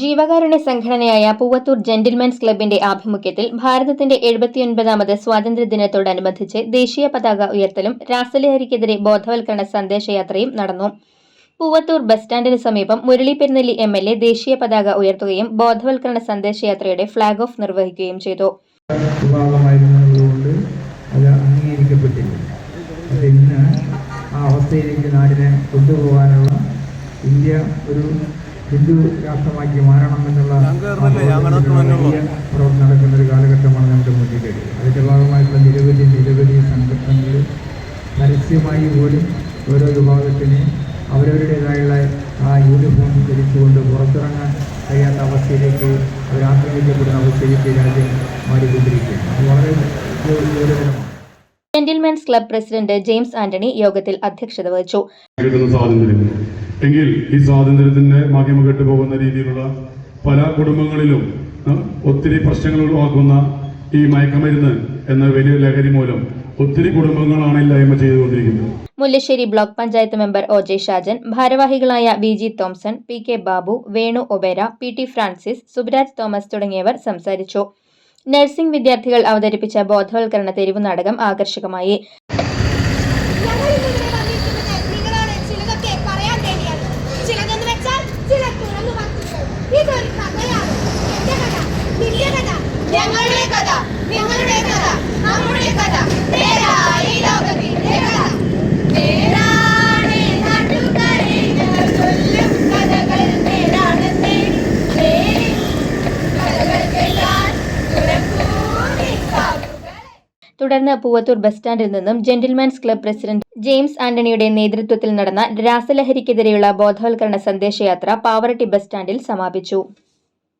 ജീവകാരുണ്യ സംഘടനയായ പൂവത്തൂർ ജെന്റിൽമെൻസ് ക്ലബിന്റെ ആഭിമുഖ്യത്തിൽ ഭാരതത്തിന്റെ എഴുപത്തിയൊൻപതാമത് സ്വാതന്ത്ര്യദിനത്തോടനുബന്ധിച്ച് ദേശീയ പതാക ഉയർത്തലും രാസലഹരിക്കെതിരെ ബോധവൽക്കരണ സന്ദേശയാത്രയും നടന്നു. പൂവത്തൂർ ബസ് സ്റ്റാൻഡിന് സമീപം Murali Perunnelli M L A ദേശീയ പതാക ഉയർത്തുകയും ബോധവൽക്കരണ സന്ദേശയാത്രയുടെ ഫ്ളാഗ് ഓഫ് നിർവഹിക്കുകയും ചെയ്തു. ആ അവസ്ഥയിലേക്ക് നാടിനെ ഇന്ത്യ ഒരു ഹിന്ദു രാഷ്ട്രമാക്കി മാറണം എന്നുള്ള പ്രവർത്തനം നടക്കുന്ന ഒരു കാലഘട്ടമാണ് നമ്മുടെ മുന്നിലേക്ക് അതിന്റെ ഭാഗമായിട്ടുള്ള നിരവധി നിരവധി സംഘടനകൾ പരസ്യമായി പോലും ഓരോ വിഭാഗത്തിന് അവരവരുടേതായുള്ള ആ യൂണിഫോം ധരിച്ചുകൊണ്ട് പുറത്തിറങ്ങാൻ കഴിയാത്ത അവസ്ഥയിലേക്ക് അവർ ആക്രമിക്കപ്പെടുന്ന അവസ്ഥയിലേക്ക് രാജ്യം മാറിക്കൊണ്ടിരിക്കുകയാണ്. അത് വളരെ ഗൗരവകരമാണ്. Gentlemen's club president James Antony യോഗത്തിൽ അധ്യക്ഷത വഹിച്ചു. എങ്കിൽ ഈ സ്വാതന്ത്ര്യത്തിന്റെ മാധ്യമം കെട്ടുപോകുന്ന രീതിയിലുള്ള പല കുടുംബങ്ങളിലും ഒത്തിരി പ്രശ്നങ്ങൾ ഉളവാക്കുന്ന ഈ മയക്കമരുന്ന് എന്ന വലിയ ലഹരി മൂലം ഒത്തിരി കുടുംബങ്ങളാണ് ഇല്ലായ്മ ചെയ്തുകൊണ്ടിരിക്കുന്നത്. Mullassery block panchayat member O J Shajan ഭാരവാഹികളായ V G Thomson P K Babu Venu Obera P T Francis Subraj Thomas തുടങ്ങിയവർ സംസാരിച്ചു. നഴ്സിംഗ് വിദ്യാർത്ഥികൾ അവതരിപ്പിച്ച ബോധവൽക്കരണ തെരുവ് നാടകം ആകർഷകമായി നമ്മുടെ കഥ ലോകത്തിന്റെ ഞങ്ങൾ ചൊല്ലും കഥകൾ കഥകൾ തുടർന്ന് പൂവത്തൂർ ബസ് സ്റ്റാൻഡിൽ നിന്നും ജെന്റിൽമാൻസ് ക്ലബ് പ്രസിഡന്റ് ജെയിംസ് ആന്റണിയുടെ നേതൃത്വത്തിൽ നടന്ന രാസലഹരിക്കെതിരെയുള്ള ബോധവൽക്കരണ സന്ദേശയാത്ര പാവറട്ടി ബസ് സ്റ്റാൻഡിൽ സമാപിച്ചു.